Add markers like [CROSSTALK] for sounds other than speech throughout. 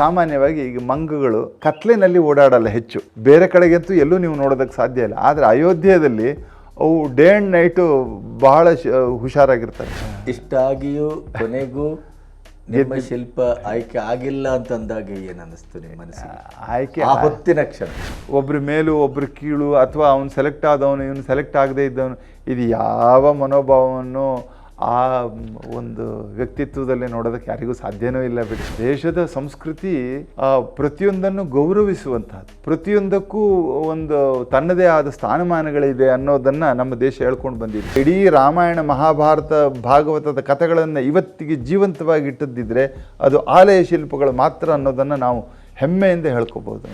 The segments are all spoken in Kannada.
ಸಾಮಾನ್ಯವಾಗಿ ಈಗ ಮಂಗಗಳು ಕತ್ಲಿನಲ್ಲಿ ಓಡಾಡಲ್ಲ ಹೆಚ್ಚು. ಬೇರೆ ಕಡೆಗಂತೂ ಎಲ್ಲೂ ನೀವು ನೋಡೋದಕ್ಕೆ ಸಾಧ್ಯ ಇಲ್ಲ. ಆದರೆ ಅಯೋಧ್ಯೆಯಲ್ಲಿ ಅವು ಡೇ ಆ್ಯಂಡ್ ನೈಟು ಬಹಳ ಹುಷಾರಾಗಿರ್ತವೆ ಇಷ್ಟಾಗಿಯೂ ಕೊನೆಗೂ ನಿಮ್ಮ ಶಿಲ್ಪ ಆಯ್ಕೆ ಆಗಿಲ್ಲ ಅಂತಂದಾಗ ಏನು ಅನ್ನಿಸ್ತು ನಿಮ್ಮ ಮನಸ್ಸಿಗೆ? ಆಯ್ಕೆ ಆ ಹೊತ್ತಿನ ಕ್ಷಣ. ಒಬ್ರ ಮೇಲೂ ಒಬ್ರು ಕೀಳು ಅಥವಾ ಅವ್ನು ಸೆಲೆಕ್ಟ್ ಆದವನು ಇವನು ಸೆಲೆಕ್ಟ್ ಆಗದೇ ಇದ್ದವನು ಇದು ಯಾವ ಮನೋಭಾವವನ್ನು ಆ ಒಂದು ವ್ಯಕ್ತಿತ್ವದಲ್ಲಿ ನೋಡೋದಕ್ಕೆ ಯಾರಿಗೂ ಸಾಧ್ಯನೂ ಇಲ್ಲ ಬಿಡಿ. ದೇಶದ ಸಂಸ್ಕೃತಿ ಪ್ರತಿಯೊಂದನ್ನು ಗೌರವಿಸುವಂತಹದ್ದು. ಪ್ರತಿಯೊಂದಕ್ಕೂ ಒಂದು ತನ್ನದೇ ಆದ ಸ್ಥಾನಮಾನಗಳಿದೆ ಅನ್ನೋದನ್ನ ನಮ್ಮ ದೇಶ ಹೇಳ್ಕೊಂಡು ಬಂದಿದೆ. ಇಡೀ ರಾಮಾಯಣ, ಮಹಾಭಾರತ, ಭಾಗವತದ ಕಥೆಗಳನ್ನು ಇವತ್ತಿಗೆ ಜೀವಂತವಾಗಿ ಇಟ್ಟದ್ದಿದ್ರೆ ಅದು ಆಲಯ ಶಿಲ್ಪಗಳು ಮಾತ್ರ ಅನ್ನೋದನ್ನು ನಾವು ಹೆಮ್ಮೆಯಿಂದ ಹೇಳ್ಕೋಬಹುದು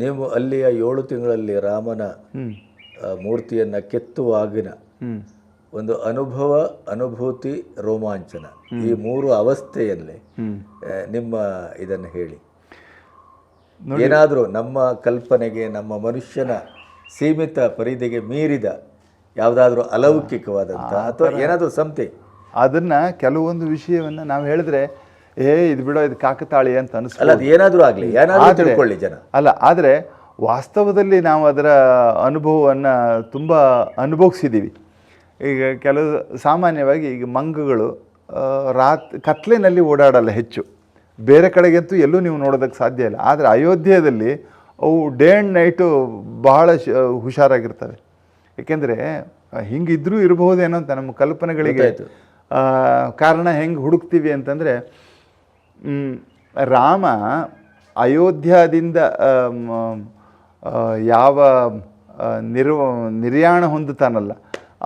ನೀವು ಅಲ್ಲಿಯ ಏಳು ತಿಂಗಳಲ್ಲಿ ರಾಮನ ಮೂರ್ತಿಯನ್ನ ಕೆತ್ತುವಾಗಿನ ಒಂದು ಅನುಭವ ಅನುಭೂತಿ ರೋಮಾಂಚನ. ಈ ಮೂರು ಅವಸ್ಥೆಯಲ್ಲಿ ನಿಮ್ಮ ಇದನ್ನು ಹೇಳಿ. ಏನಾದರೂ ನಮ್ಮ ಕಲ್ಪನೆಗೆ ನಮ್ಮ ಮನುಷ್ಯನ ಸೀಮಿತ ಪರಿಧಿಗೆ ಮೀರಿದ ಯಾವುದಾದ್ರೂ ಅಲೌಕಿಕವಾದಂತಹ ಅಥವಾ ಏನಾದರೂ ಸಂತೆ ಅದನ್ನ ಕೆಲವೊಂದು ವಿಷಯವನ್ನ ನಾವು ಹೇಳಿದ್ರೆ ಏ ಇದು ಬಿಡೋ ಇದು ಕಾಕತಾಳಿ ಅಂತ ಅಲ್ಲ ಅನಿಸ್ಬೋದು ಅದು ಏನಾದರೂ ಆಗಲಿ ಏನಾದರೂ ತಿಳ್ಕೊಳ್ಳಿ ಜನ. ಅಲ್ಲ ಆದರೆ ವಾಸ್ತವದಲ್ಲಿ ನಾವು ಅದರ ಅನುಭವವನ್ನು ತುಂಬ ಅನುಭವಿಸಿದ್ದೀವಿ ಈಗ ಕೆಲವು ಸಾಮಾನ್ಯವಾಗಿ ಈಗ ಮಂಗಗಳು ರಾತ್ ಕತ್ಲಿನಲ್ಲಿ ಓಡಾಡಲ್ಲ ಹೆಚ್ಚು. ಬೇರೆ ಕಡೆಗಂತೂ ಎಲ್ಲೂ ನೀವು ನೋಡೋದಕ್ಕೆ ಸಾಧ್ಯ ಇಲ್ಲ. ಆದರೆ ಅಯೋಧ್ಯೆಯಲ್ಲಿ ಅವು ಡೇ ಆ್ಯಂಡ್ ನೈಟು ಬಹಳ ಶ ಹುಷಾರಾಗಿರ್ತವೆ. ಏಕೆಂದರೆ ಹಿಂಗಿದ್ರೂ ಇರಬಹುದೇನೋ ಅಂತ ನಮ್ಮ ಕಲ್ಪನೆಗಳಿಗೆ. ಕಾರಣ ಹೆಂಗೆ ಹುಡುಕ್ತೀವಿ ಅಂತಂದರೆ ರಾಮ ಅಯೋಧ್ಯದಿಂದ ಯಾವ ನಿರ್ವ, ನಿರ್ಯಾಣ ಹೊಂದುತ್ತಾನಲ್ಲ,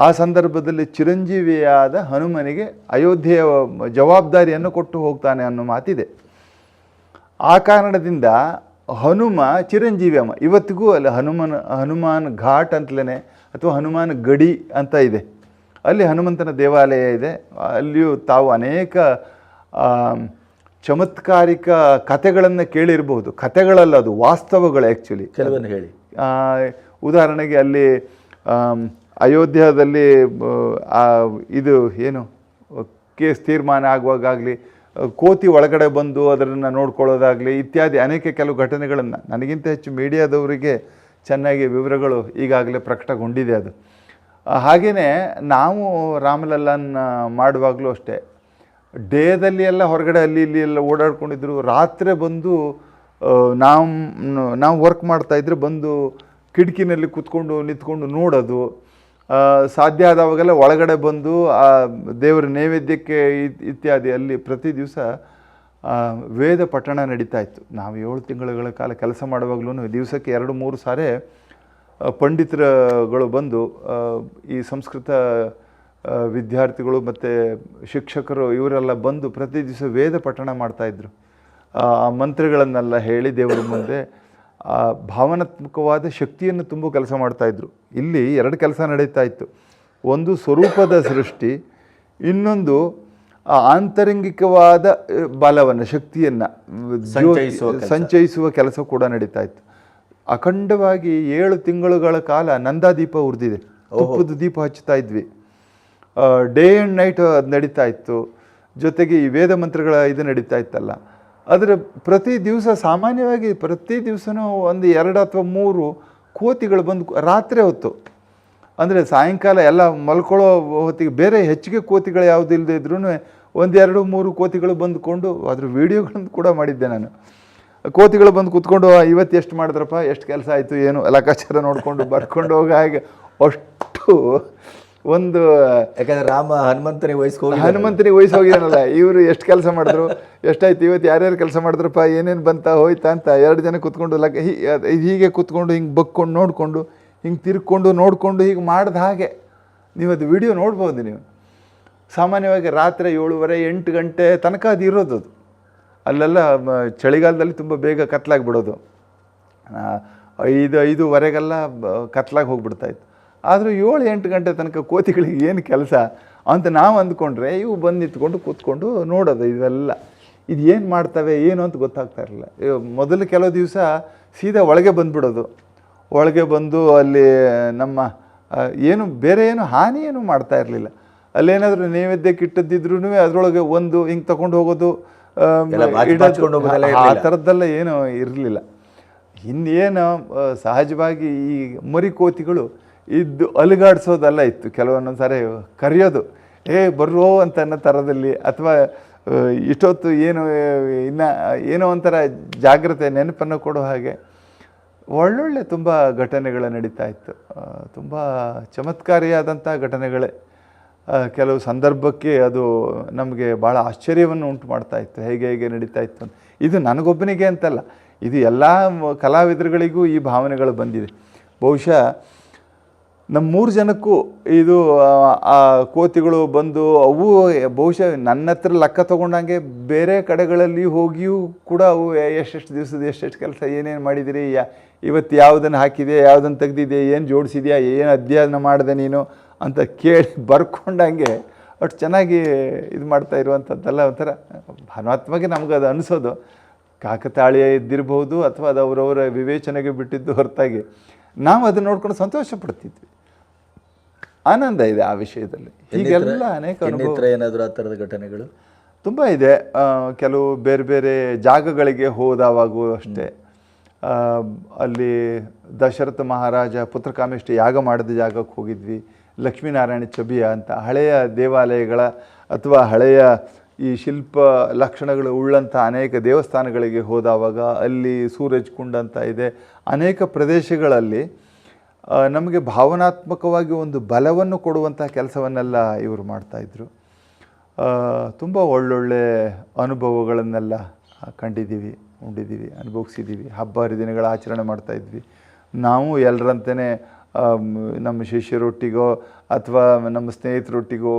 ಆ ಸಂದರ್ಭದಲ್ಲಿ ಚಿರಂಜೀವಿಯಾದ ಹನುಮನಿಗೆ ಅಯೋಧ್ಯೆಯ ಜವಾಬ್ದಾರಿಯನ್ನು ಕೊಟ್ಟು ಹೋಗ್ತಾನೆ ಅನ್ನೋ ಮಾತಿದೆ. ಆ ಕಾರಣದಿಂದ ಹನುಮ ಚಿರಂಜೀವಿ ಅಮ್ಮ, ಇವತ್ತಿಗೂ ಅಲ್ಲಿ ಹನುಮನ್, ಹನುಮಾನ್ ಘಾಟ್ ಅಂತಲೇ ಅಥವಾ ಹನುಮಾನ್ ಗಡಿ ಅಂತ ಇದೆ. ಅಲ್ಲಿ ಹನುಮಂತನ ದೇವಾಲಯ ಇದೆ. ಅಲ್ಲಿಯೂ ತಾವು ಅನೇಕ ಚಮತ್ಕಾರಿಕ ಕಥೆಗಳನ್ನು ಕೇಳಿರಬಹುದು ಕಥೆಗಳಲ್ಲ ಅದು ವಾಸ್ತವಗಳು ಆ್ಯಕ್ಚುಲಿ ಕೆಲವನ್ನು ಹೇಳಿ. ಉದಾಹರಣೆಗೆ ಅಲ್ಲಿ ಅಯೋಧ್ಯದಲ್ಲಿ ಇದು ಏನು ಕೇಸ್ ತೀರ್ಮಾನ ಆಗುವಾಗಲಿ ಕೋತಿ ಒಳಗಡೆ ಬಂದು ಅದನ್ನು ನೋಡ್ಕೊಳ್ಳೋದಾಗಲಿ ಇತ್ಯಾದಿ ಅನೇಕ ಕೆಲವು ಘಟನೆಗಳನ್ನು ನನಗಿಂತ ಹೆಚ್ಚು ಮೀಡಿಯಾದವರಿಗೆ ಚೆನ್ನಾಗಿ ವಿವರಗಳು ಈಗಾಗಲೇ ಪ್ರಕಟಗೊಂಡಿದೆ ಅದು. ಹಾಗೆಯೇ ನಾವು ರಾಮಲಲ್ಲನ್ ಮಾಡುವಾಗಲೂ ಅಷ್ಟೇ ಡೇದಲ್ಲಿ ಎಲ್ಲ ಹೊರಗಡೆ ಅಲ್ಲಿ ಇಲ್ಲಿ ಎಲ್ಲ ಓಡಾಡ್ಕೊಂಡಿದ್ರು. ರಾತ್ರಿ ಬಂದು ನಾವು ನಾವು ವರ್ಕ್ ಮಾಡ್ತಾ ಇದ್ರೆ ಬಂದು ಕಿಟಕಿನಲ್ಲಿ ಕೂತ್ಕೊಂಡು, ನಿಂತ್ಕೊಂಡು ನೋಡೋದು. ಸಾಧ್ಯ ಆದವಾಗೆಲ್ಲ ಒಳಗಡೆ ಬಂದು, ಆ, ದೇವರ ನೈವೇದ್ಯಕ್ಕೆ ಇತ್ಯಾದಿ ಅಲ್ಲಿ ಪ್ರತಿ ದಿವಸ ವೇದ ಪಠಣ ನಡೀತಾ ಇತ್ತು. ನಾವು ಏಳು ತಿಂಗಳುಗಳ ಕಾಲ ಕೆಲಸ ಮಾಡುವಾಗಲೂ ದಿವಸಕ್ಕೆ ಎರಡು, ಮೂರು ಸಾರಿ ಪಂಡಿತರುಗಳು ಬಂದು ಈ ಸಂಸ್ಕೃತ ವಿದ್ಯಾರ್ಥಿಗಳು ಮತ್ತು ಶಿಕ್ಷಕರು ಇವರೆಲ್ಲ ಬಂದು ಪ್ರತಿ ದಿವಸ ವೇದ ಪಠಣ ಮಾಡ್ತಾಯಿದ್ರು ಆ ಮಂತ್ರಗಳನ್ನೆಲ್ಲ ಹೇಳಿ ದೇವರ ಮುಂದೆ ಆ ಭಾವನಾತ್ಮಕವಾದ ಶಕ್ತಿಯನ್ನು ತುಂಬ ಕೆಲಸ ಮಾಡ್ತಾಯಿದ್ರು ಇಲ್ಲಿ ಎರಡು ಕೆಲಸ ನಡೀತಾ ಇತ್ತು. ಒಂದು ಸ್ವರೂಪದ ಸೃಷ್ಟಿ ಇನ್ನೊಂದು ಆ ಆಂತರಂಗಿಕವಾದ ಬಲವನ್ನು ಶಕ್ತಿಯನ್ನು ಸಂಚಯಿಸುವ ಕೆಲಸ. ಕೂಡ ನಡೀತಾ ಇತ್ತು. ಅಖಂಡವಾಗಿ ಏಳು ತಿಂಗಳುಗಳ ಕಾಲ ನಂದಾದೀಪ ಉರಿದಿದೆ. ತುಪ್ಪದ ದೀಪ ಹಚ್ಚುತ್ತಾ ಇದ್ವಿ. ಡೇ ಆ್ಯಂಡ್ ನೈಟ್ ಅದು ನಡೀತಾ ಇತ್ತು. ಜೊತೆಗೆ ಈ ವೇದ ಮಂತ್ರಗಳ ಇದು ನಡೀತಾ ಇತ್ತಲ್ಲ. ಅದರ ಪ್ರತಿ ದಿವಸ ಸಾಮಾನ್ಯವಾಗಿ ಪ್ರತಿ ದಿವಸನೂ ಒಂದು ಎರಡು ಅಥವಾ ಮೂರು ಕೋತಿಗಳು ಬಂದು ರಾತ್ರಿ ಹೊತ್ತು. ಅಂದರೆ ಸಾಯಂಕಾಲ ಎಲ್ಲ ಮಲ್ಕೊಳ್ಳೋ ಹೊತ್ತಿಗೆ ಬೇರೆ ಹೆಚ್ಚಿಗೆ ಕೋತಿಗಳು ಯಾವುದು ಇಲ್ಲದಿದ್ರೂ ಒಂದೆರಡು ಮೂರು ಕೋತಿಗಳು ಬಂದುಕೊಂಡು ಅದ್ರ ವೀಡಿಯೋಗಳನ್ನು ಕೂಡ ಮಾಡಿದ್ದೆ ನಾನು. ಕೋತಿಗಳು ಬಂದು ಕೂತ್ಕೊಂಡು ಇವತ್ತು ಎಷ್ಟು ಮಾಡಿದ್ರಪ್ಪ? ಎಷ್ಟು ಕೆಲಸ ಆಯಿತು? ಏನು? ಲೆಕ್ಕಾಚಾರ ನೋಡಿಕೊಂಡು ಬರ್ಕೊಂಡು ಹೋಗ ಹಾಗೆ ಅಷ್ಟು ಒಂದು, ಯಾಕಂದ್ರೆ ರಾಮ ಹನುಮಂತನಿಗೆ ವಯಸ್ಸಿಗೆ ಹನುಮಂತನಿಗೆ ವಯಸ್ಸು ಹೋಗಿದಾನಲ್ಲ ಇವರು ಎಷ್ಟು ಕೆಲಸ ಮಾಡಿದ್ರು, ಎಷ್ಟಾಯ್ತು, ಇವತ್ತು ಯಾರ್ಯಾರು ಕೆಲಸ ಮಾಡಿದ್ರಪ್ಪ, ಏನೇನು ಬಂತ, ಹೋಯ್ತಾ ಅಂತ ಎರಡು ಜನ ಕೂತ್ಕೊಂಡು ಲಕ್ ಹೀಗೆ ಕೂತ್ಕೊಂಡು ಹಿಂಗೆ ಬಕ್ಕೊಂಡು, ನೋಡಿಕೊಂಡು, ಹಿಂಗೆ ತಿರ್ಕೊಂಡು, ನೋಡಿಕೊಂಡು, ಹೀಗೆ ಮಾಡ್ದ ಹಾಗೆ. ನೀವು ಅದು ವಿಡಿಯೋ ನೋಡ್ಬೋದು ನೀವು. ಸಾಮಾನ್ಯವಾಗಿ ರಾತ್ರಿ ಏಳುವರೆ, ಎಂಟು ಗಂಟೆ ತನಕ ಅದು ಇರೋದು ಅದು. ಅಲ್ಲೆಲ್ಲ ಚಳಿಗಾಲದಲ್ಲಿ ತುಂಬ ಬೇಗ ಕತ್ಲಾಗಿ ಬಿಡೋದು ಐದು, ಐದೂವರೆಗೆಲ್ಲ ಕತ್ಲಾಗಿ ಹೋಗ್ಬಿಡ್ತಾ ಇತ್ತು. ಆದರೂ ಏಳು ಎಂಟು ಗಂಟೆ ತನಕ ಕೋತಿಗಳಿಗೆ ಏನು ಕೆಲಸ ಅಂತ ನಾವು ಅಂದ್ಕೊಂಡ್ರೆ ಇವು ಬಂದು ನಿಂತ್ಕೊಂಡು ಕೂತ್ಕೊಂಡು ನೋಡೋದು ಇವೆಲ್ಲ. ಇದು ಏನು ಮಾಡ್ತವೆ ಏನು ಅಂತ ಗೊತ್ತಾಗ್ತಾ ಇರಲಿಲ್ಲ. ಮೊದಲು ಕೆಲವು ದಿವಸ ಸೀದಾ ಒಳಗೆ ಬಂದುಬಿಡೋದು. ಒಳಗೆ ಬಂದು ಅಲ್ಲಿ ನಮ್ಮ ಏನು ಬೇರೆ ಏನು ಹಾನಿ ಏನು ಮಾಡ್ತಾ ಇರಲಿಲ್ಲ. ಅಲ್ಲೇನಾದರೂ ನೈವೇದ್ಯಕ್ಕೆ ಇಟ್ಟದ್ದಿದ್ರೂ ಅದರೊಳಗೆ ಒಂದು ಹಿಂಗೆ ತಗೊಂಡು ಹೋಗೋದು ಆ. ಥರದ್ದೆಲ್ಲ ಏನು ಇರಲಿಲ್ಲ. ಇನ್ನೇನು ಸಹಜವಾಗಿ ಈ ಮರಿ ಕೋತಿಗಳು ಇದ್ದು ಅಲುಗಾಡಿಸೋದೆಲ್ಲ ಇತ್ತು. ಕೆಲವೊಂದೊಂದು ಸಾರಿ ಕರೆಯೋದು. ಏ, ಬರ್ರೋ ಅಂತ ಅನ್ನೋ ಥರದಲ್ಲಿ ಅಥವಾ ಇಷ್ಟೊತ್ತು ಏನು, ಇನ್ನು, ಏನೋ ಒಂಥರ ಜಾಗ್ರತೆ ನೆನಪನ್ನು ಕೊಡೋ ಹಾಗೆ ಒಳ್ಳೊಳ್ಳೆ ತುಂಬ ಘಟನೆಗಳು ನಡೀತಾ ಇತ್ತು. ತುಂಬ ಚಮತ್ಕಾರಿಯಾದಂಥ ಘಟನೆಗಳೇ. ಕೆಲವು ಸಂದರ್ಭಕ್ಕೆ ಅದು ನಮಗೆ ಭಾಳ ಆಶ್ಚರ್ಯವನ್ನು ಉಂಟು ಮಾಡ್ತಾ ಇತ್ತು. ಹೇಗೆ ಹೇಗೆ ನಡೀತಾ ಇತ್ತು ಇದು ನನಗೊಬ್ಬನಿಗೆ ಅಂತಲ್ಲ. ಇದು ಎಲ್ಲ ಕಲಾವಿದರುಗಳಿಗೂ ಈ ಭಾವನೆಗಳು ಬಂದಿದೆ. ಬಹುಶಃ ನಮ್ಮ ಮೂರು ಜನಕ್ಕೂ ಇದು ಆ, ಕೋತಿಗಳು ಬಂದು ಅವು ಬಹುಶಃ ನನ್ನ ಹತ್ರ ಲೆಕ್ಕ ತೊಗೊಂಡಂಗೆ ಬೇರೆ ಕಡೆಗಳಲ್ಲಿ ಹೋಗಿಯೂ ಕೂಡ ಅವು ಎಷ್ಟೆಷ್ಟು ದಿವಸದ ಎಷ್ಟೆಷ್ಟು ಕೆಲಸ ಏನೇನು ಮಾಡಿದಿರಿ ಇವತ್ತು ಯಾವುದನ್ನು ಹಾಕಿದೆ ಯಾವುದನ್ನು ತೆಗ್ದಿದೆ ಏನು ಜೋಡಿಸಿದೆಯಾ ಏನು ಅಧ್ಯಯನ ಮಾಡಿದೆ ನೀನು ಅಂತ ಕೇಳಿ ಬರ್ಕೊಂಡಂಗೆ ಅಷ್ಟು ಚೆನ್ನಾಗಿ ಇದು ಮಾಡ್ತಾ ಇರುವಂಥದ್ದೆಲ್ಲ ಒಂಥರ ಭಾವನಾತ್ಮಕ ನಮ್ಗೆ ಅದು ಅನಿಸೋದು. ಕಾಕತಾಳೀಯ ಇದ್ದಿರಬಹುದು ಅಥವಾ ಅದು ಅವರವರ ವಿವೇಚನೆಗೆ ಬಿಟ್ಟಿದ್ದು ಹೊರತಾಗಿ. ನಾವು ಅದನ್ನ ನೋಡ್ಕೊಂಡು ಸಂತೋಷ ಪಡ್ತಿದ್ವಿ ಆನಂದ ಇದೆ ಆ ವಿಷಯದಲ್ಲಿ. ಹೀಗೆಲ್ಲ ಅನೇಕ ಅನುಭವ ಏನಾದರೂ ಆ ಥರದ ಘಟನೆಗಳು? ತುಂಬ ಇದೆ. ಕೆಲವು ಬೇರೆ ಬೇರೆ ಜಾಗಗಳಿಗೆ ಹೋದವಾಗೂ ಅಷ್ಟೇ ಅಲ್ಲಿ ದಶರಥ ಮಹಾರಾಜ ಪುತ್ರಕಾಮೇಷ್ಟಿ ಯಾಗ ಮಾಡಿದ ಜಾಗಕ್ಕೆ ಹೋಗಿದ್ವಿ. ಲಕ್ಷ್ಮೀನಾರಾಯಣ ಚಬಿಯ ಅಂತ ಹಳೆಯ ದೇವಾಲಯಗಳ ಅಥವಾ ಹಳೆಯ ಈ ಶಿಲ್ಪ ಲಕ್ಷಣಗಳು ಉಳ್ಳಂಥ ಅನೇಕ ದೇವಸ್ಥಾನಗಳಿಗೆ ಹೋದವಾಗ ಅಲ್ಲಿ ಸೂರಜ್ ಕುಂಡ್ ಅಂತ ಇದೆ. ಅನೇಕ ಪ್ರದೇಶಗಳಲ್ಲಿ ನಮಗೆ ಭಾವನಾತ್ಮಕವಾಗಿ ಒಂದು ಬಲವನ್ನು ಕೊಡುವಂಥ ಕೆಲಸವನ್ನೆಲ್ಲ ಇವರು ಮಾಡ್ತಾಯಿದ್ರು ತುಂಬ ಒಳ್ಳೊಳ್ಳೆ ಅನುಭವಗಳನ್ನೆಲ್ಲ ಕಂಡಿದ್ದೀವಿ, ಉಂಡಿದ್ದೀವಿ, ಅನುಭವಿಸಿದ್ದೀವಿ. ಹಬ್ಬ ಹರಿದಿನಗಳ ಆಚರಣೆ ಮಾಡ್ತಾಯಿದ್ವಿ ನಾವು ಎಲ್ಲರಂತೆಯೇ ನಮ್ಮ ಶಿಷ್ಯರೊಟ್ಟಿಗೋ ಅಥವಾ ನಮ್ಮ ಸ್ನೇಹಿತರೊಟ್ಟಿಗೋ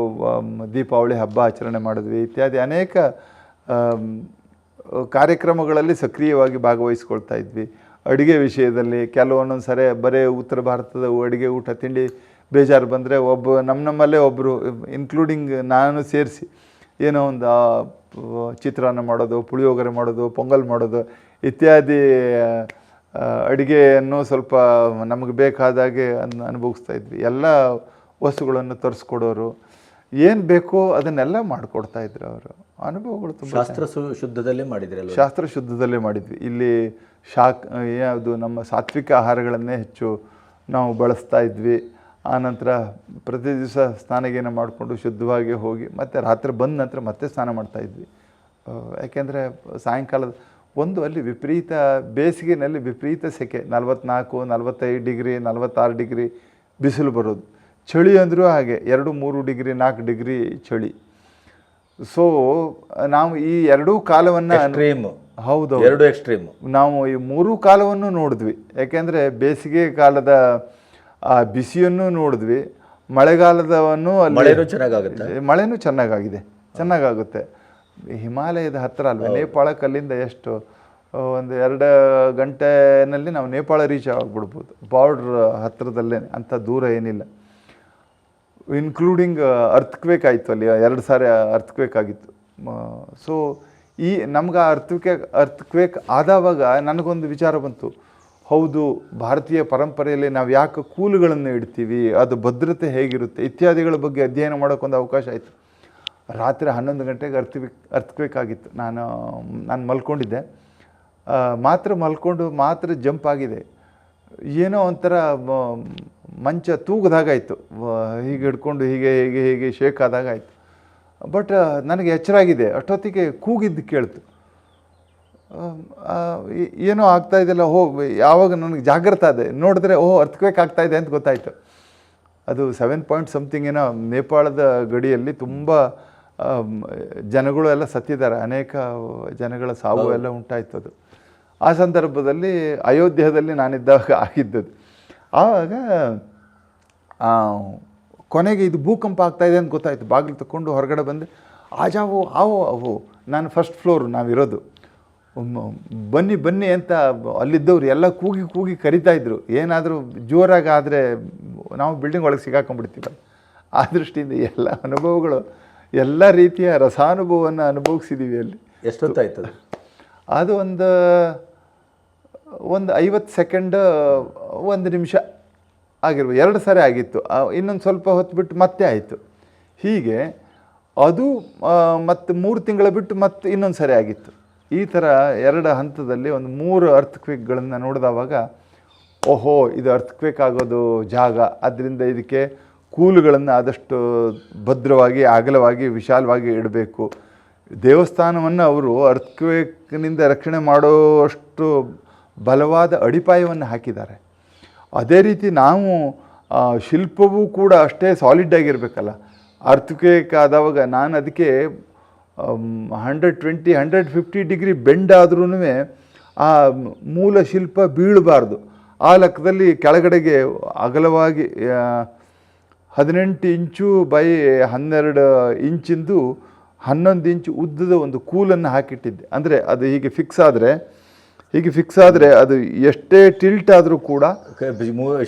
ದೀಪಾವಳಿ ಹಬ್ಬ ಆಚರಣೆ ಮಾಡಿದ್ವಿ ಇತ್ಯಾದಿ ಅನೇಕ ಕಾರ್ಯಕ್ರಮಗಳಲ್ಲಿ ಸಕ್ರಿಯವಾಗಿ ಭಾಗವಹಿಸ್ಕೊಳ್ತಾ ಇದ್ವಿ. ಅಡುಗೆ ವಿಷಯದಲ್ಲಿ ಕೆಲವೊಂದೊಂದು ಸರಿ ಬರೀ ಉತ್ತರ ಭಾರತದ ಅಡುಗೆ ಊಟ ತಿಂಡಿ ಬೇಜಾರು ಬಂದರೆ ಒಬ್ಬ ನಮ್ಮ ನಮ್ಮಲ್ಲೇ ಒಬ್ಬರು ಇನ್ಕ್ಲೂಡಿಂಗ್ ನಾನು ಸೇರಿಸಿ ಏನೋ ಒಂದು ಚಿತ್ರಾನ್ನ ಮಾಡೋದು ಪುಳಿಯೋಗರೆ ಮಾಡೋದು ಪೊಂಗಲ್ ಮಾಡೋದು ಇತ್ಯಾದಿ ಅಡುಗೆಯನ್ನು ಸ್ವಲ್ಪ ನಮಗೆ ಬೇಕಾದಾಗೆ ಅನ್ ಅನುಭವಿಸ್ತಾ ಇದ್ವಿ. ಎಲ್ಲ ವಸ್ತುಗಳನ್ನು ತರಿಸ್ಕೊಡೋರು. ಏನು ಬೇಕೋ ಅದನ್ನೆಲ್ಲ ಮಾಡಿಕೊಡ್ತಾ ಇದ್ರು ಅವರು. ಅನುಭವಗಳು ತುಂಬ ಶಾಸ್ತ್ರ ಶುದ್ಧದಲ್ಲೇ ಮಾಡಿದ್ರೆ ಶಾಸ್ತ್ರ ಶುದ್ಧದಲ್ಲೇ ಮಾಡಿದ್ವಿ. ಇಲ್ಲಿ ಶಾಕ್ ಯಾವುದು ನಮ್ಮ ಸಾತ್ವಿಕ ಆಹಾರಗಳನ್ನೇ ಹೆಚ್ಚು ನಾವು ಬಳಸ್ತಾ ಇದ್ವಿ. ಆನಂತರ ಪ್ರತಿ ದಿವಸ ಸ್ನಾನಗೇನ ಮಾಡಿಕೊಂಡು ಶುದ್ಧವಾಗಿ ಹೋಗಿ ಮತ್ತು ರಾತ್ರಿ ಬಂದ ನಂತರ ಮತ್ತೆ ಸ್ನಾನ ಮಾಡ್ತಾ ಇದ್ವಿ. ಯಾಕೆಂದರೆ ಸಾಯಂಕಾಲದ ಒಂದು ಅಲ್ಲಿ ವಿಪರೀತ, ಬೇಸಿಗೆನಲ್ಲಿ ವಿಪರೀತ ಸೆಕೆ. ನಲ್ವತ್ನಾಲ್ಕು, ನಲ್ವತ್ತೈದು ಡಿಗ್ರಿ, ನಲ್ವತ್ತಾರು ಡಿಗ್ರಿ ಬಿಸಿಲು ಬರೋದು. ಚಳಿ ಅಂದರೂ ಹಾಗೆ, ಎರಡು, ಮೂರು ಡಿಗ್ರಿ, ನಾಲ್ಕು ಡಿಗ್ರಿ ಚಳಿ. ಸೊ ನಾವು ಈ ಎರಡೂ ಕಾಲವನ್ನು ಹೌದು ಎರಡು ಎಕ್ಸ್ಟ್ರೀಮ್ ನಾವು ಈ ಮೂರು ಕಾಲವನ್ನು ನೋಡಿದ್ವಿ. ಯಾಕೆಂದರೆ ಬೇಸಿಗೆ ಕಾಲದ ಆ ಬಿಸಿಯನ್ನು ನೋಡಿದ್ವಿ. ಮಳೆಗಾಲದವನ್ನು ಅಲ್ಲಿ ಮಳೆನೂ ಚೆನ್ನಾಗಾಗುತ್ತೆ. ಮಳೆನೂ ಚೆನ್ನಾಗಾಗಿದೆ. ಚೆನ್ನಾಗಾಗುತ್ತೆ. ಹಿಮಾಲಯದ ಹತ್ತಿರ ಅಲ್ವೇ? ನೇಪಾಳ ಕಲ್ಲಿಂದ ಎಷ್ಟು ಒಂದು ಎರಡು ಗಂಟೆನಲ್ಲಿ ನಾವು ನೇಪಾಳ ರೀಚ್ ಆಗಿಬಿಡ್ಬೋದು. ಬಾರ್ಡ್ರ್ ಹತ್ತಿರದಲ್ಲೇ ಅಂಥ ದೂರ ಏನಿಲ್ಲ. ಇನ್ಕ್ಲೂಡಿಂಗ್ ಅರ್ಥ್ಕ್ವೇಕ್ ಆಯಿತು ಅಲ್ಲಿ. ಎರಡು ಸಾರಿ ಅರ್ಥ್ಕ್ವೇಕ್ ಆಗಿತ್ತು. ಸೊ ಈ ನಮ್ಗೆ ಆ ಅರ್ಥಕ್ವೇಕ್ ಅರ್ಥಕ್ವೇಕ್ ಆದವಾಗ ನನಗೊಂದು ವಿಚಾರ ಬಂತು. ಹೌದು, ಭಾರತೀಯ ಪರಂಪರೆಯಲ್ಲಿ ನಾವು ಯಾಕೆ ಕೂಲುಗಳನ್ನು ಇಡ್ತೀವಿ, ಅದು ಭದ್ರತೆ ಹೇಗಿರುತ್ತೆ, ಇತ್ಯಾದಿಗಳ ಬಗ್ಗೆ ಅಧ್ಯಯನ ಮಾಡೋಕ್ಕೊಂದು ಅವಕಾಶ ಆಯಿತು. ರಾತ್ರಿ ಹನ್ನೊಂದು ಗಂಟೆಗೆ ಅರ್ಥವಿಕ್ ಅರ್ಥಕ್ವೇಕ್ ಆಗಿತ್ತು ನಾನು ನಾನು ಮಲ್ಕೊಂಡಿದ್ದೆ. ಮಾತ್ರ ಮಲ್ಕೊಂಡು ಮಾತ್ರ ಜಂಪ್ ಆಗಿದೆ. ಏನೋ ಒಂಥರ ಮಂಚ ತೂಗದಾಗಾಯಿತು. ಹೀಗೆ ಹಿಡ್ಕೊಂಡು ಹೀಗೆ ಹೀಗೆ ಹೀಗೆ ಶೇಕ್ ಆದಾಗಾಯಿತು. ಬಟ್ ನನಗೆ ಎಚ್ಚರಾಗಿದೆ. ಅಷ್ಟೊತ್ತಿಗೆ ಕೂಗಿದ್ದು ಕೇಳ್ತು. ಏ- ಏನೋ ಆಗ್ತಾ ಇದೆಯಲ್ಲ ಹೋ ಯಾವಾಗ ನನಗೆ ಜಾಗೃತ ಅದೇ ನೋಡಿದ್ರೆ ಓಹ್ ಅರ್ಥಕ್ವೇಕ್ ಆಗ್ತಾ ಇದೆ ಅಂತ ಗೊತ್ತಾಯಿತು. ಅದು ಸೆವೆನ್ ಪಾಯಿಂಟ್ ಸಮಥಿಂಗ್ ಏನೋ ನೇಪಾಳದ ಗಡಿಯಲ್ಲಿ ತುಂಬ ಆಮ್, ಜನಗಳು ಎಲ್ಲ ಸತ್ತಿದ್ದಾರೆ. ಅನೇಕ ಜನಗಳ ಸಾವು ಎಲ್ಲ ಉಂಟಾಯ್ತು ಅದು. ಆ ಸಂದರ್ಭದಲ್ಲಿ ಅಯೋಧ್ಯದಲ್ಲಿ ನಾನಿದ್ದಾಗ ಆಗಿದ್ದದು ಆವಾಗ ಕೊನೆಗೆ ಇದು ಭೂಕಂಪ ಆಗ್ತಾ ಇದೆ ಅಂತ ಗೊತ್ತಾಯಿತು. ಬಾಗಿಲು ತಗೊಂಡು ಹೊರಗಡೆ ಬಂದೆ. ಆಜಾವು ಆವೋ ಅವು ನಾನು ಫಸ್ಟ್ ಫ್ಲೋರ್ ನಾವಿರೋದು. ಬನ್ನಿ ಬನ್ನಿ ಅಂತ ಅಲ್ಲಿದ್ದವ್ರು ಎಲ್ಲ ಕೂಗಿ ಕೂಗಿ ಕರಿತಾ ಇದ್ರು. ಏನಾದರೂ ಜೋರಾಗಿ ಆದರೆ ನಾವು ಬಿಲ್ಡಿಂಗ್ ಒಳಗೆ ಸಿಗಾಕೊಂಡ್ಬಿಡ್ತೀವಿ. ಆ ದೃಷ್ಟಿಯಿಂದ ಎಲ್ಲ ಅನುಭವಗಳು ಎಲ್ಲ ರೀತಿಯ ರಸಾನುಭವವನ್ನು ಅನುಭವಿಸಿದ್ದೀವಿ ಅಲ್ಲಿ. ಎಷ್ಟೊತ್ತಾಯ್ತು ಅದು? ಅದು ಒಂದು ಒಂದು ಐವತ್ತು ಸೆಕೆಂಡ್ ಒಂದು ನಿಮಿಷ. ಆಗಿರ್ಬೋದು ಎರಡು ಸಾರಿ ಆಗಿತ್ತು. ಇನ್ನೊಂದು ಸ್ವಲ್ಪ ಹೊತ್ತು ಬಿಟ್ಟು ಮತ್ತೆ ಆಯಿತು. ಹೀಗೆ ಅದು ಮತ್ತು ಮೂರು ತಿಂಗಳ ಬಿಟ್ಟು ಮತ್ತೆ ಇನ್ನೊಂದು ಸಾರಿ ಆಗಿತ್ತು. ಈ ಥರ ಎರಡು ಹಂತದಲ್ಲಿ ಒಂದು ಮೂರು ಅರ್ಥಕ್ವೇಕ್ಗಳನ್ನು ನೋಡಿದವಾಗ, ಓಹೋ, ಇದು ಅರ್ಥಕ್ವೇಕ್ ಆಗೋದು ಜಾಗ. ಅದರಿಂದ ಇದಕ್ಕೆ ಕೂಲುಗಳನ್ನು ಆದಷ್ಟು ಭದ್ರವಾಗಿ, ಅಗಲವಾಗಿ, ವಿಶಾಲವಾಗಿ ಇಡಬೇಕು. ದೇವಸ್ಥಾನವನ್ನು ಅವರು ಅರ್ಥಕ್ವೇಕ್ನಿಂದ ರಕ್ಷಣೆ ಮಾಡೋಷ್ಟು ಬಲವಾದ ಅಡಿಪಾಯವನ್ನು ಹಾಕಿದ್ದಾರೆ. ಅದೇ ರೀತಿ ನಾವು ಶಿಲ್ಪವೂ ಕೂಡ ಅಷ್ಟೇ ಸಾಲಿಡ್ ಆಗಿರಬೇಕಲ್ಲ. ಅರ್ಥಕ್ವೇಕ್ ಆದವಾಗ ನಾನು ಅದಕ್ಕೆ hundred twenty hundred fifty degree bend ಆದ್ರೂ ಆ ಮೂಲ ಶಿಲ್ಪ ಬೀಳಬಾರ್ದು. ಆ ಲೆಕ್ಕದಲ್ಲಿ ಕೆಳಗಡೆಗೆ ಅಗಲವಾಗಿ ಹದಿನೆಂಟು ಇಂಚು ಬೈ ಹನ್ನೆರಡು ಇಂಚಿಂದು ಹನ್ನೊಂದು ಇಂಚು ಉದ್ದದ ಒಂದು ಕೂಲನ್ನು ಹಾಕಿಟ್ಟಿದ್ದೆ. ಅಂದರೆ ಅದು ಹೀಗೆ ಫಿಕ್ಸ್ ಆದರೆ ಹೀಗೆ ಫಿಕ್ಸ್ ಆದರೆ ಅದು ಎಷ್ಟೇ ಟಿಲ್ಟ್ ಆದರೂ ಕೂಡ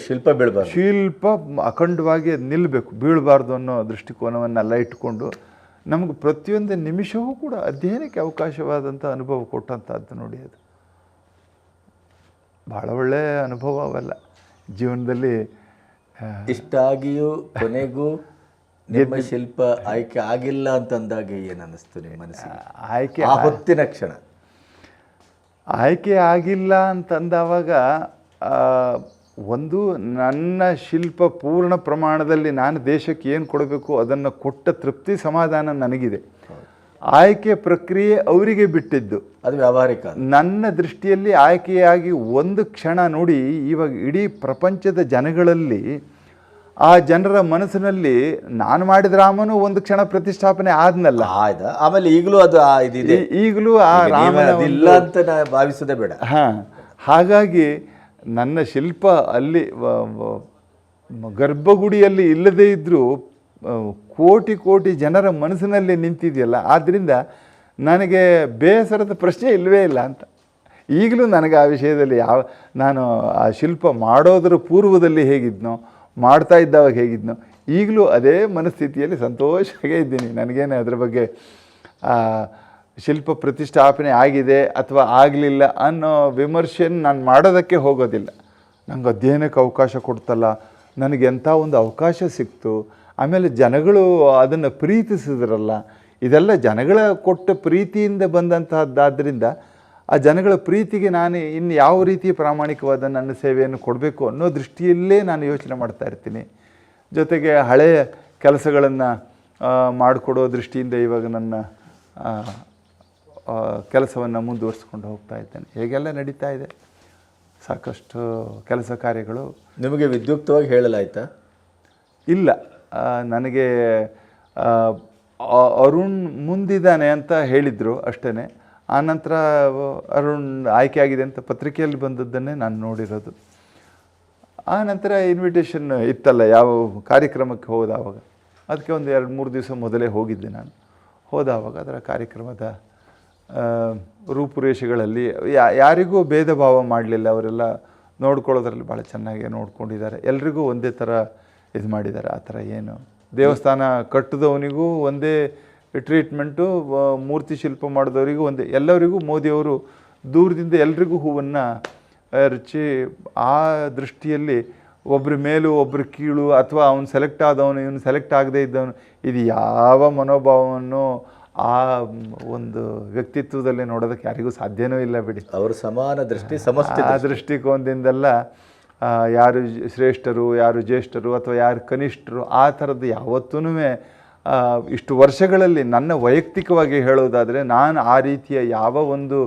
ಶಿಲ್ಪ ಬೀಳಬಾರ್ದು. ಶಿಲ್ಪ ಅಖಂಡವಾಗಿ ಅದು ನಿಲ್ಲಬೇಕು ಬೀಳಬಾರ್ದು ಅನ್ನೋ ದೃಷ್ಟಿಕೋನವನ್ನೆಲ್ಲ ಇಟ್ಕೊಂಡು ನಮಗೆ ಪ್ರತಿಯೊಂದು ನಿಮಿಷವೂ ಕೂಡ ಅಧ್ಯಯನಕ್ಕೆ ಅವಕಾಶವಾದಂಥ ಅನುಭವ ಕೊಟ್ಟಂಥದ್ದು ನೋಡಿ ಅದು. ಭಾಳ ಒಳ್ಳೆಯ ಅನುಭವ ಅವೆಲ್ಲ. ಜೀವನದಲ್ಲಿ ಇಷ್ಟಾಗಿಯೂ ಕೊನೆಗೂ [LAUGHS] ನಿಮ್ಮ ಶಿಲ್ಪ ಆಯ್ಕೆ ಆಗಿಲ್ಲ ಅಂತಂದಾಗ ಏನು ಅನ್ನಿಸ್ತು ನಿಮ್ಮ ಮನಸ್ಸಿಗೆ? ಆಯ್ಕೆ ಆ ಹೊತ್ತಿನ ಕ್ಷಣ. ಆಯ್ಕೆ ಆಗಿಲ್ಲ ಅಂತಂದವಾಗ ಒಂದು ನನ್ನ ಶಿಲ್ಪ ಪೂರ್ಣ ಪ್ರಮಾಣದಲ್ಲಿ ನಾನು ದೇಶಕ್ಕೆ ಏನು ಕೊಡಬೇಕು ಅದನ್ನು ಕೊಟ್ಟ ತೃಪ್ತಿ ಸಮಾಧಾನ ನನಗಿದೆ. ಆಯ್ಕೆ ಪ್ರಕ್ರಿಯೆ ಅವರಿಗೆ ಬಿಟ್ಟಿದ್ದು. ಅದು ವ್ಯಾವಹಾರಿಕ ನನ್ನ ದೃಷ್ಟಿಯಲ್ಲಿ ಆಯ್ಕೆಯಾಗಿ ಒಂದು ಕ್ಷಣ ನೋಡಿ ಇವಾಗ ಇಡೀ ಪ್ರಪಂಚದ ಜನಗಳಲ್ಲಿ ಆ ಜನರ ಮನಸ್ಸಿನಲ್ಲಿ ನಾನು ಮಾಡಿದ ರಾಮನು ಒಂದು ಕ್ಷಣ ಪ್ರತಿಷ್ಠಾಪನೆ ಆದ್ನಲ್ಲ. ಆಯ್ತಾ ಆಮೇಲೆ ಈಗಲೂ ಅದು ಆ ಇದಿದೆ. ಈಗಲೂ ಆ ರಾಮ ಇಲ್ಲ ಅದಿಲ್ಲ ಅಂತ ನಾ ಭಾವಿಸೋದೇ ಬೇಡ. ಹಾ ಹಾಗಾಗಿ ನನ್ನ ಶಿಲ್ಪ ಅಲ್ಲಿ ಗರ್ಭಗುಡಿಯಲ್ಲಿ ಇಲ್ಲದೇ ಇದ್ದರೂ ಕೋಟಿ ಕೋಟಿ ಜನರ ಮನಸ್ಸಿನಲ್ಲಿ ನಿಂತಿದೆಯಲ್ಲ ಆದ್ದರಿಂದ ನನಗೆ ಬೇಸರದ ಪ್ರಶ್ನೆ ಇಲ್ಲವೇ ಇಲ್ಲ ಅಂತ. ಈಗಲೂ ನನಗೆ ಆ ವಿಷಯದಲ್ಲಿ ಯಾವ ನಾನು ಆ ಶಿಲ್ಪ ಮಾಡೋದರ ಪೂರ್ವದಲ್ಲಿ ಹೇಗಿದ್ನೋ ಮಾಡ್ತಾ ಇದ್ದಾವಾಗ ಹೇಗಿದ್ನೋ, ಈಗಲೂ ಅದೇ ಮನಸ್ಥಿತಿಯಲ್ಲಿ ಸಂತೋಷವಾಗೇ ಇದ್ದೀನಿ. ನನಗೇನು ಅದರ ಬಗ್ಗೆ ಶಿಲ್ಪ ಪ್ರತಿಷ್ಠಾಪನೆ ಆಗಿದೆ ಅಥವಾ ಆಗಲಿಲ್ಲ ಅನ್ನೋ ವಿಮರ್ಶೆಯನ್ನು ನಾನು ಮಾಡೋದಕ್ಕೆ ಹೋಗೋದಿಲ್ಲ. ನಂಗೆ ಅಧ್ಯಯನಕ್ಕೆ ಅವಕಾಶ ಕೊಡ್ತಲ್ಲ, ನನಗೆ ಎಂಥ ಒಂದು ಅವಕಾಶ ಸಿಕ್ತು, ಆಮೇಲೆ ಜನಗಳು ಅದನ್ನು ಪ್ರೀತಿಸಿದ್ರಲ್ಲ, ಇದೆಲ್ಲ ಜನಗಳ ಕೊಟ್ಟ ಪ್ರೀತಿಯಿಂದ ಬಂದಂತಹದ್ದಾದ್ದರಿಂದ ಆ ಜನಗಳ ಪ್ರೀತಿಗೆ ನಾನು ಇನ್ನು ಯಾವ ರೀತಿ ಪ್ರಾಮಾಣಿಕವಾದ ನನ್ನ ಸೇವೆಯನ್ನು ಕೊಡಬೇಕು ಅನ್ನೋ ದೃಷ್ಟಿಯಲ್ಲೇ ನಾನು ಯೋಚನೆ ಮಾಡ್ತಾ ಇರ್ತೀನಿ. ಜೊತೆಗೆ ಹಳೆಯ ಕೆಲಸಗಳನ್ನು ಮಾಡಿಕೊಡೋ ದೃಷ್ಟಿಯಿಂದ ಇವಾಗ ನನ್ನ ಕೆಲಸವನ್ನು ಮುಂದುವರಿಸ್ಕೊಂಡು ಹೋಗ್ತಾ ಇದ್ದೇನೆ. ಹೇಗೆಲ್ಲ ನಡೀತಾ ಇದೆ? ಸಾಕಷ್ಟು ಕೆಲಸ ಕಾರ್ಯಗಳು. ನಿಮಗೆ ವಿದ್ಯುಕ್ತವಾಗಿ ಹೇಳಲಾಯ್ತಾ? ಇಲ್ಲ. ನನಗೆ ಅರುಣ್ ಮುಂದಿದ್ದಾನೆ ಅಂತ ಹೇಳಿದರು ಅಷ್ಟೇ ಆನಂತರ ಅರುಣ್ ಆಯ್ಕೆ ಆಗಿದೆ ಅಂತ ಪತ್ರಿಕೆಯಲ್ಲಿ ಬಂದದ್ದನ್ನೇ ನಾನು ನೋಡಿರೋದು. ಆ ನಂತರ ಇನ್ವಿಟೇಷನ್ ಇತ್ತಲ್ಲ, ಯಾವ ಕಾರ್ಯಕ್ರಮಕ್ಕೆ ಹೋದಾವಾಗ? ಅದಕ್ಕೆ ಒಂದು ಎರಡು ಮೂರು ದಿವಸ ಮೊದಲೇ ಹೋಗಿದ್ದೆ ನಾನು. ಹೋದಾವಾಗ ಅದರ ಕಾರ್ಯಕ್ರಮದ ರೂಪುರೇಷೆಗಳಲ್ಲಿ ಯಾ- ಯಾರಿಗೂ ಭೇದ ಭಾವ ಮಾಡಲಿಲ್ಲ. ಅವರೆಲ್ಲ ನೋಡ್ಕೊಳ್ಳೋದ್ರಲ್ಲಿ ಭಾಳ ಚೆನ್ನಾಗಿ ನೋಡ್ಕೊಂಡಿದ್ದಾರೆ. ಎಲ್ರಿಗೂ ಒಂದೇ ಥರ ಇದು ಮಾಡಿದ್ದಾರೆ. ಆ ಥರ ಏನು? ದೇವಸ್ಥಾನ ಕಟ್ಟಿದವನಿಗೂ ಒಂದೇ ಟ್ರೀಟ್ಮೆಂಟು ಮೂರ್ತಿ ಶಿಲ್ಪ ಮಾಡಿದವರಿಗೂ ಒಂದು. ಎಲ್ಲರಿಗೂ ಮೋದಿಯವರು ದೂರದಿಂದ ಎಲ್ರಿಗೂ ಹೂವನ್ನು ರುಚಿ ಆ ದೃಷ್ಟಿಯಲ್ಲಿ ಒಬ್ಬರ ಮೇಲೂ ಒಬ್ಬರ ಕೀಳು ಅಥವಾ ಅವನು ಸೆಲೆಕ್ಟ್ ಆದವನು ಇವನು ಸೆಲೆಕ್ಟ್ ಆಗದೇ ಇದ್ದವನು ಇದು ಯಾವ ಮನೋಭಾವವನ್ನು ಆ ಒಂದು ವ್ಯಕ್ತಿತ್ವದಲ್ಲಿ ನೋಡೋದಕ್ಕೆ ಯಾರಿಗೂ ಸಾಧ್ಯವೂ ಇಲ್ಲ ಬಿಡಿ. ಅವರು ಸಮಾನ ದೃಷ್ಟಿ ಸಮಸ್ತ ಆ ದೃಷ್ಟಿಕೋನದಿಂದೆಲ್ಲ ಯಾರು ಶ್ರೇಷ್ಠರು ಯಾರು ಜ್ಯೇಷ್ಠರು ಅಥವಾ ಯಾರು ಕನಿಷ್ಠರು ಆ ಥರದ್ದು ಯಾವತ್ತೂ ಇಷ್ಟು ವರ್ಷಗಳಲ್ಲಿ ನನ್ನ ವೈಯಕ್ತಿಕವಾಗಿ ಹೇಳೋದಾದರೆ ನಾನು ಆ ರೀತಿಯ ಯಾವ ಒಂದು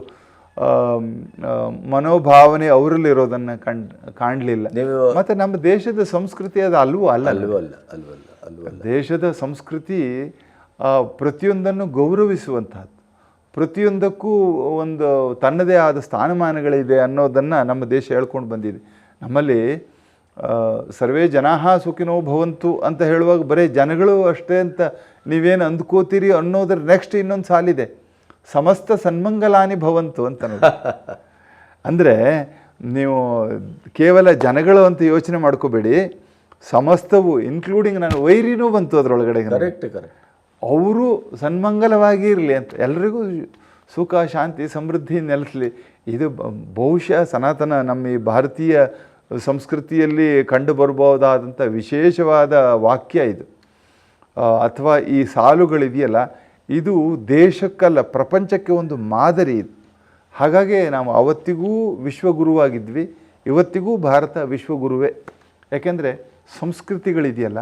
ಮನೋಭಾವನೆ ಅವರಲ್ಲಿರೋದನ್ನು ಕಂಡ್ ಕಾಣಲಿಲ್ಲ. ಮತ್ತು ನಮ್ಮ ದೇಶದ ಸಂಸ್ಕೃತಿ ಅದು ಅಲ್ವೂ ಅಲ್ಲ. ಅಲ್ವಲ್ಲ ಅಲ್ವಲ್ಲ ಅಲ್ವಲ್ಲ ದೇಶದ ಸಂಸ್ಕೃತಿ ಪ್ರತಿಯೊಂದನ್ನು ಗೌರವಿಸುವಂತಹದ್ದು. ಪ್ರತಿಯೊಂದಕ್ಕೂ ಒಂದು ತನ್ನದೇ ಆದ ಸ್ಥಾನಮಾನಗಳಿದೆ ಅನ್ನೋದನ್ನು ನಮ್ಮ ದೇಶ ಹೇಳ್ಕೊಂಡು ಬಂದಿದೆ. ನಮ್ಮಲ್ಲಿ ಸರ್ವೇ ಜನಾಹ ಸುಖಿನೋ ಭವಂತು ಅಂತ ಹೇಳುವಾಗ ಬರೀ ಜನಗಳು ಅಷ್ಟೇ ಅಂತ ನೀವೇನು ಅಂದ್ಕೋತೀರಿ ಅನ್ನೋದ್ರ ನೆಕ್ಸ್ಟ್ ಇನ್ನೊಂದು ಸಾಲಿದೆ. ಸಮಸ್ತ ಸನ್ಮಂಗಲಾನಿ ಭವಂತು ಅಂತ [LAUGHS] ಅಂದರೆ ನೀವು ಕೇವಲ ಜನಗಳು ಅಂತ ಯೋಚನೆ ಮಾಡ್ಕೋಬೇಡಿ. ಸಮಸ್ತವು ಇನ್ಕ್ಲೂಡಿಂಗ್ ನಾನು ವೈರಿನೂ ಬಂತು ಅದರೊಳಗಡೆ. ಕರೆಕ್ಟ್ ಕರೆಕ್ಟ್ ಅವರು ಸನ್ಮಂಗಲವಾಗಿ ಇರಲಿ ಅಂತ ಎಲ್ರಿಗೂ ಸುಖ ಶಾಂತಿ ಸಮೃದ್ಧಿ ನೆಲೆಸಲಿ. ಇದು ಬಹುಶಃ ಸನಾತನ ನಮ್ಮ ಈ ಭಾರತೀಯ ಸಂಸ್ಕೃತಿಯಲ್ಲಿ ಕಂಡು ವಿಶೇಷವಾದ ವಾಕ್ಯ ಇದು. ಅಥವಾ ಈ ಸಾಲುಗಳಿದೆಯಲ್ಲ, ಇದು ದೇಶಕ್ಕಲ್ಲ, ಪ್ರಪಂಚಕ್ಕೆ ಒಂದು ಮಾದರಿ ಇದು. ಹಾಗಾಗಿ ನಾವು ಅವತ್ತಿಗೂ ವಿಶ್ವಗುರುವಾಗಿದ್ವಿ, ಇವತ್ತಿಗೂ ಭಾರತ ವಿಶ್ವಗುರುವೇ. ಯಾಕೆಂದರೆ ಸಂಸ್ಕೃತಿಗಳಿದೆಯಲ್ಲ,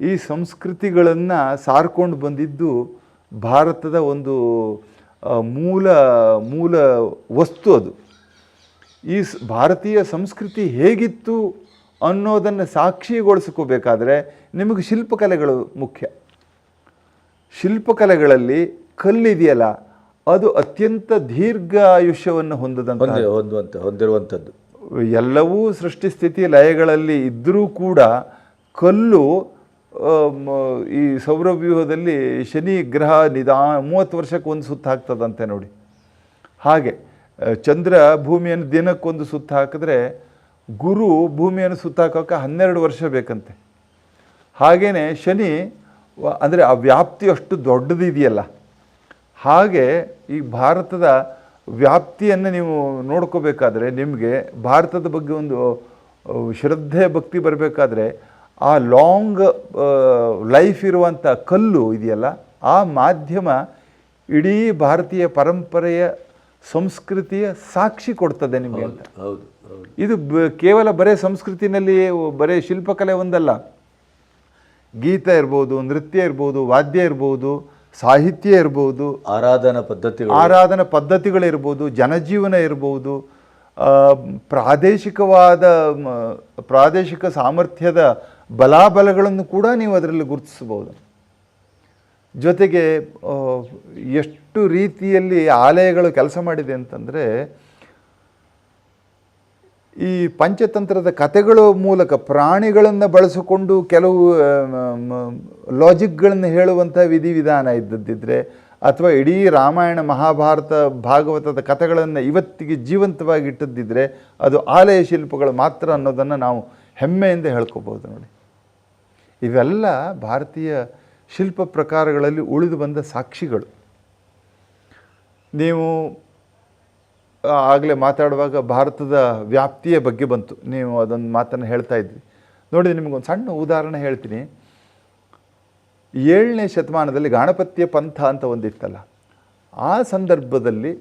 ಈ ಸಂಸ್ಕೃತಿಗಳನ್ನು ಸಾರ್ಕೊಂಡು ಬಂದಿದ್ದು ಭಾರತದ ಒಂದು ಮೂಲ ಮೂಲ ವಸ್ತು ಅದು. ಈ ಸ್- ಭಾರತೀಯ ಸಂಸ್ಕೃತಿ ಹೇಗಿತ್ತು ಅನ್ನೋದನ್ನು ಸಾಕ್ಷಿಗೊಳಿಸ್ಕೋಬೇಕಾದ್ರೆ ನಿಮಗೆ ಶಿಲ್ಪಕಲೆಗಳು ಮುಖ್ಯ. ಶಿಲ್ಪಕಲೆಗಳಲ್ಲಿ ಕಲ್ಲಿದೆಯಲ್ಲ ಅದು ಅತ್ಯಂತ ದೀರ್ಘ ಆಯುಷ್ಯವನ್ನು ಹೊಂದದಂತ ಹೊಂದಿ ಹೊಂದುವಂತ ಹೊಂದಿರುವಂಥದ್ದು ಎಲ್ಲವೂ ಸೃಷ್ಟಿ ಸ್ಥಿತಿ ಲಯಗಳಲ್ಲಿ ಇದ್ದರೂ ಕೂಡ ಕಲ್ಲು ಈ ಸೌರವ್ಯೂಹದಲ್ಲಿ ಶನಿ ಗ್ರಹ ನಿಧಾನ ಮೂವತ್ತು ವರ್ಷಕ್ಕೆ ಒಂದು ಸುತ್ತಾಗ್ತದಂತೆ ನೋಡಿ. ಹಾಗೆ ಚಂದ್ರ ಭೂಮಿಯನ್ನು ದಿನಕ್ಕೊಂದು ಸುತ್ತ ಹಾಕಿದ್ರೆ ಗುರು ಭೂಮಿಯನ್ನು ಸುತ್ತ ಹಾಕೋಕೆ ಹನ್ನೆರಡು ವರ್ಷ ಬೇಕಂತೆ. ಹಾಗೆಯೇ ಶನಿ ಅಂದರೆ ಆ ವ್ಯಾಪ್ತಿ ಅಷ್ಟು ದೊಡ್ಡದಿದೆಯಲ್ಲ ಹಾಗೆ ಈ ಭಾರತದ ವ್ಯಾಪ್ತಿಯನ್ನು ನೀವು ನೋಡ್ಕೋಬೇಕಾದ್ರೆ ನಿಮಗೆ ಭಾರತದ ಬಗ್ಗೆ ಒಂದು ಶ್ರದ್ಧೆ, ಭಕ್ತಿ ಬರಬೇಕಾದ್ರೆ ಆ ಲಾಂಗ್ ಲೈಫ್ ಇರುವಂಥ ಕಲ್ಲು ಇದೆಯಲ್ಲ, ಆ ಮಾಧ್ಯಮ ಇಡೀ ಭಾರತೀಯ ಪರಂಪರೆಯ ಸಂಸ್ಕೃತಿಯ ಸಾಕ್ಷಿ ಕೊಡ್ತದೆ ನಿಮಗೆ ಅಂತ. ಹೌದು ಇದು ಕೇವಲ ಬರೇ ಸಂಸ್ಕೃತಿನಲ್ಲಿ ಬರೇ ಶಿಲ್ಪಕಲೆ ಒಂದಲ್ಲ. ಗೀತ ಇರ್ಬೋದು ನೃತ್ಯ ಇರ್ಬೋದು ವಾದ್ಯ ಇರ್ಬೋದು ಸಾಹಿತ್ಯ ಇರ್ಬೋದು ಆರಾಧನಾ ಪದ್ಧತಿಗಳು. ಆರಾಧನಾ ಪದ್ಧತಿಗಳಿರ್ಬೋದು ಜನಜೀವನ ಇರ್ಬೋದು ಪ್ರಾದೇಶಿಕವಾದ ಪ್ರಾದೇಶಿಕ ಸಾಮರ್ಥ್ಯದ ಬಲಾಬಲಗಳನ್ನು ಕೂಡ ನೀವು ಅದರಲ್ಲಿ ಗುರುತಿಸಬಹುದು. ಜೊತೆಗೆ ಎಷ್ಟು ರೀತಿಯಲ್ಲಿ ಆಲಯಗಳು ಕೆಲಸ ಮಾಡಿದೆ ಅಂತಂದರೆ, ಈ ಪಂಚತಂತ್ರದ ಕಥೆಗಳ ಮೂಲಕ ಪ್ರಾಣಿಗಳನ್ನು ಬಳಸಿಕೊಂಡು ಕೆಲವು ಲಾಜಿಕ್ಗಳನ್ನು ಹೇಳುವಂಥ ವಿಧಿವಿಧಾನ ಇದ್ದದ್ದಿದ್ರೆ, ಅಥವಾ ಇಡೀ ರಾಮಾಯಣ ಮಹಾಭಾರತ ಭಾಗವತದ ಕಥೆಗಳನ್ನು ಇವತ್ತಿಗೆ ಜೀವಂತವಾಗಿ ಇಟ್ಟದ್ದಿದ್ರೆ, ಅದು ಆಲಯ ಶಿಲ್ಪಗಳು ಮಾತ್ರ ಅನ್ನೋದನ್ನು ನಾವು ಹೆಮ್ಮೆಯಿಂದ ಹೇಳ್ಕೋಬೋದು ನೋಡಿ. ಇವೆಲ್ಲ ಭಾರತೀಯ ಶಿಲ್ಪ ಪ್ರಕಾರಗಳಲ್ಲಿ ಉಳಿದು ಬಂದ ಸಾಕ್ಷಿಗಳು. ನೀವು ಆಗಲೇ ಮಾತಾಡುವಾಗ ಭಾರತದ ವ್ಯಾಪ್ತಿಯ ಬಗ್ಗೆ ಬಂತು. ನೀವು ಅದೊಂದು ಮಾತನ್ನು ಹೇಳ್ತಾ ಇದ್ವಿ ನೋಡಿ ನಿಮಗೊಂದು ಸಣ್ಣ ಉದಾಹರಣೆ ಹೇಳ್ತೀನಿ. ಏಳನೇ ಶತಮಾನದಲ್ಲಿ ಗಣಪತಿಯ ಪಂಥ ಅಂತ ಒಂದಿತ್ತಲ್ಲ ಆ ಸಂದರ್ಭದಲ್ಲಿ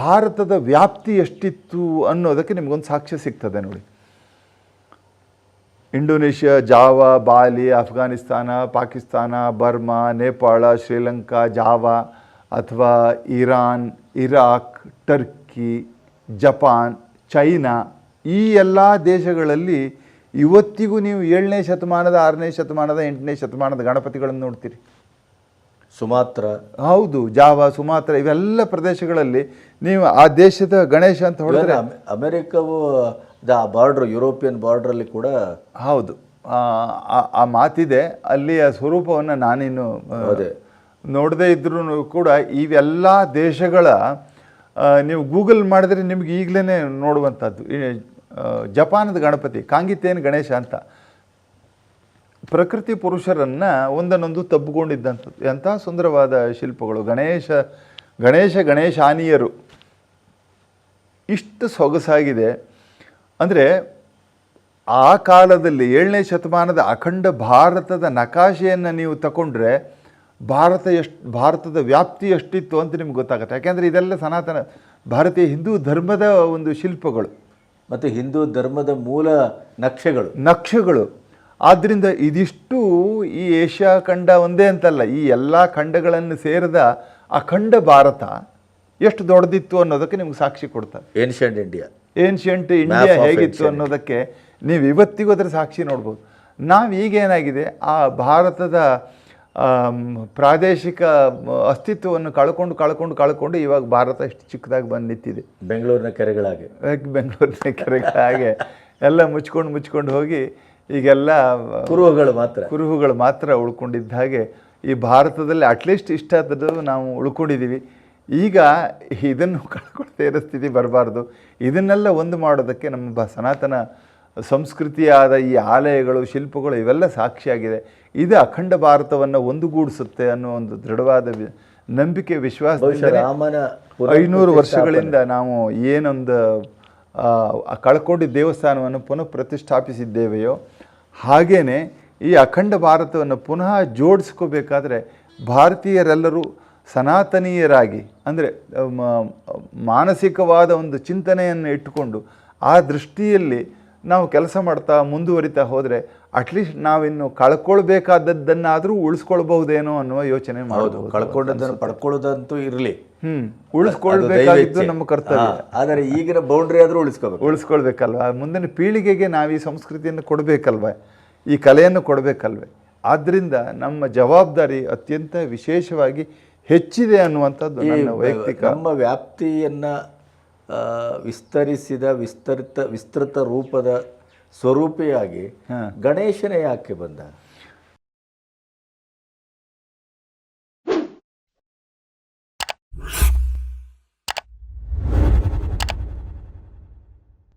ಭಾರತದ ವ್ಯಾಪ್ತಿ ಎಷ್ಟಿತ್ತು ಅನ್ನೋದಕ್ಕೆ ನಿಮಗೊಂದು ಸಾಕ್ಷ್ಯ ಸಿಗ್ತದೆ ನೋಡಿ. Indonesia Java Bali Afghanistan Pakistan Burma Nepal Sri Lanka Java ಅಥವಾ Iran Iraq Turkey Japan China ಈ ಎಲ್ಲ ದೇಶಗಳಲ್ಲಿ ಇವತ್ತಿಗೂ ನೀವು ಏಳನೇ ಶತಮಾನದ ಆರನೇ ಶತಮಾನದ ಎಂಟನೇ ಶತಮಾನದ ಗಣಪತಿಗಳನ್ನು ನೋಡ್ತೀರಿ. ಸುಮಾತ್ರ. ಹೌದು ಜಾವಾ ಸುಮಾತ್ರ ಇವೆಲ್ಲ ಪ್ರದೇಶಗಳಲ್ಲಿ ನೀವು ಆ ದೇಶದ ಗಣೇಶ ಅಂತ ಹೇಳಿದ್ರೆ ಅಮೆ- ಅಮೆರಿಕವು ದ ಬಾರ್ಡ್ರ್ ಯುರೋಪಿಯನ್ ಬಾರ್ಡ್ರಲ್ಲಿ ಕೂಡ ಹೌದು. ಆ, ಆ- ಆ ಮಾತಿದೆ. ಅಲ್ಲಿಯ ಸ್ವರೂಪವನ್ನು ನಾನಿನ್ನು ಆ, ಅದೇ. ನೋಡದೇ ಇದ್ರೂ ಕೂಡ ಇವೆಲ್ಲ ದೇಶಗಳ ನೀವು ಗೂಗಲ್ ಮಾಡಿದ್ರೆ ನಿಮ್ಗೆ ಈಗಲೇ ನೋಡುವಂಥದ್ದು. ಜಪಾನದ ಗಣಪತಿ ಕಾಂಗಿತೇನ್ ಗಣೇಶ ಅಂತ. ಪ್ರಕೃತಿ ಪುರುಷರನ್ನು ಒಂದನ್ನೊಂದು ತಬ್ಬಿಕೊಂಡಿದ್ದಂಥದ್ದು. ಎಂಥ ಸುಂದರವಾದ ಶಿಲ್ಪಗಳು. ಗಣೇಶ ಗಣೇಶ ಗಣೇಶಾನಿಯರು. ಇಷ್ಟು ಸೊಗಸಾಗಿದೆ. ಅಂದರೆ ಆ ಕಾಲದಲ್ಲಿ ಏಳನೇ ಶತಮಾನದ ಅಖಂಡ ಭಾರತದ ನಕಾಶೆಯನ್ನು ನೀವು ತಗೊಂಡ್ರೆ ಭಾರತ ಎಷ್ಟು ಭಾರತದ ವ್ಯಾಪ್ತಿ ಎಷ್ಟಿತ್ತು ಅಂತ ನಿಮ್ಗೆ ಗೊತ್ತಾಗುತ್ತೆ. ಯಾಕೆಂದರೆ ಇದೆಲ್ಲ ಸನಾತನ ಭಾರತೀಯ ಹಿಂದೂ ಧರ್ಮದ ಒಂದು ಶಿಲ್ಪಗಳು. ಮತ್ತು ಹಿಂದೂ ಧರ್ಮದ ಮೂಲ ನಕ್ಷೆಗಳು. ನಕ್ಷೆಗಳು. ಆದ್ದರಿಂದ ಇದಿಷ್ಟು ಈ ಏಷ್ಯಾ ಖಂಡ ಒಂದೇ ಅಂತಲ್ಲ ಈ ಎಲ್ಲ ಖಂಡಗಳನ್ನು ಸೇರಿದ ಅಖಂಡ ಭಾರತ ಎಷ್ಟು ದೊಡ್ಡದಿತ್ತು ಅನ್ನೋದಕ್ಕೆ ನಿಮ್ಗೆ ಸಾಕ್ಷಿ ಕೊಡ್ತಾರೆ. ಏನ್ಷಿಯಂಟ್ ಇಂಡಿಯಾ ಏನ್ಷಿಯಂಟ್ ಇಂಡಿಯಾ ಹೇಗಿತ್ತು ಅನ್ನೋದಕ್ಕೆ ನೀವು ಇವತ್ತಿಗೂ ಅದರ ಸಾಕ್ಷಿ ನೋಡ್ಬೋದು. ನಾವು ಈಗೇನಾಗಿದೆ ಆ ಭಾರತದ ಪ್ರಾದೇಶಿಕ ಅಸ್ತಿತ್ವವನ್ನು ಕಳ್ಕೊಂಡು ಕಳ್ಕೊಂಡು ಕಳ್ಕೊಂಡು ಇವಾಗ ಭಾರತ ಇಷ್ಟು ಚಿಕ್ಕದಾಗಿ ಬಂದು ನಿಂತಿದೆ. ಬೆಂಗಳೂರಿನ ಕೆರೆಗಳಾಗೆ. ಯಾಕೆ [LAUGHS] ಬೆಂಗಳೂರಿನ ಕೆರೆಗಳಾಗೆ ಎಲ್ಲ ಮುಚ್ಕೊಂಡು ಮುಚ್ಕೊಂಡು ಹೋಗಿ ಈಗೆಲ್ಲ ಕುರುಹುಗಳು ಮಾತ್ರ. ಕುರುಹುಗಳು ಮಾತ್ರ ಉಳ್ಕೊಂಡಿದ್ದ ಹಾಗೆ ಈ ಭಾರತದಲ್ಲಿ ಅಟ್ಲೀಸ್ಟ್ ಇಷ್ಟಾದದ್ದು ನಾವು ಉಳ್ಕೊಂಡಿದ್ದೀವಿ. ಈಗ ಇದನ್ನು [LAUGHS] ಕಳ್ಕೊಳ್ತಾ ಇರೋ ಸ್ಥಿತಿ ಬರಬಾರ್ದು. ಇದನ್ನೆಲ್ಲ ಒಂದು ಮಾಡೋದಕ್ಕೆ ನಮ್ಮ ಬ ಸನಾತನ ಸಂಸ್ಕೃತಿಯಾದ ಈ ಆಲಯಗಳು ಶಿಲ್ಪಗಳು ಇವೆಲ್ಲ ಸಾಕ್ಷಿಯಾಗಿದೆ. ಇದು ಅಖಂಡ ಭಾರತವನ್ನು ಒಂದುಗೂಡಿಸುತ್ತೆ ಅನ್ನೋ ಒಂದು ದೃಢವಾದ ನಂಬಿಕೆ ವಿಶ್ವಾಸ ಐನೂರು ವರ್ಷಗಳಿಂದ ನಾವು ಏನೊಂದು ಕಳ್ಕೊಂಡು ದೇವಸ್ಥಾನವನ್ನು ಪುನಃ ಪ್ರತಿಷ್ಠಾಪಿಸಿದ್ದೇವೆಯೋ ಹಾಗೇ ಈ ಅಖಂಡ ಭಾರತವನ್ನು ಪುನಃ ಜೋಡಿಸ್ಕೋಬೇಕಾದ್ರೆ ಭಾರತೀಯರೆಲ್ಲರೂ ಸನಾತನೀಯರಾಗಿ ಅಂದರೆ ಮಾನಸಿಕವಾದ ಒಂದು ಚಿಂತನೆಯನ್ನು ಇಟ್ಟುಕೊಂಡು ಆ ದೃಷ್ಟಿಯಲ್ಲಿ ನಾವು ಕೆಲಸ ಮಾಡ್ತಾ ಮುಂದುವರಿತಾ ಹೋದರೆ ಅಟ್ಲೀಸ್ಟ್ ನಾವಿನ್ನು ಕಳ್ಕೊಳ್ಬೇಕಾದದ್ದನ್ನಾದರೂ ಉಳಿಸ್ಕೊಳ್ಬಹುದೇನೋ ಅನ್ನುವ ಯೋಚನೆ ಮಾಡೋದು ಕಳ್ಕೊಂಡದ್ದನ್ನು ಪಡ್ಕೊಳ್ಳೋದಂತೂ ಇರಲಿ. ಹ್ಮ್ ಉಳಿಸ್ಕೊಳ್ಬೇಕಾಗಿದ್ದು ನಮ್ಮ ಕರ್ತವ್ಯ. ಆದರೆ ಈಗಿನ ಬೌಂಡ್ರಿ ಆದರೂ ಉಳಿಸ್ಕೋಬೇಕು. ಉಳಿಸ್ಕೊಳ್ಬೇಕಲ್ವ? ಮುಂದಿನ ಪೀಳಿಗೆಗೆ ನಾವು ಈ ಸಂಸ್ಕೃತಿಯನ್ನು ಕೊಡಬೇಕಲ್ವ? ಈ ಕಲೆಯನ್ನು ಕೊಡಬೇಕಲ್ವೇ? ಆದ್ದರಿಂದ ನಮ್ಮ ಜವಾಬ್ದಾರಿ ಅತ್ಯಂತ ವಿಶೇಷವಾಗಿ ಹೆಚ್ಚಿದೆ ಅನ್ನುವಂಥದ್ದು ನನ್ನ ವೈಯಕ್ತಿಕ ನಮ್ಮ ವ್ಯಾಪ್ತಿಯನ್ನು ವಿಸ್ತರಿಸಿದ ವಿಸ್ತರಿತ ವಿಸ್ತೃತ ರೂಪದ ಸ್ವರೂಪಿಯಾಗಿ ಗಣೇಶನೇ ಯಾಕೆ ಬಂದ?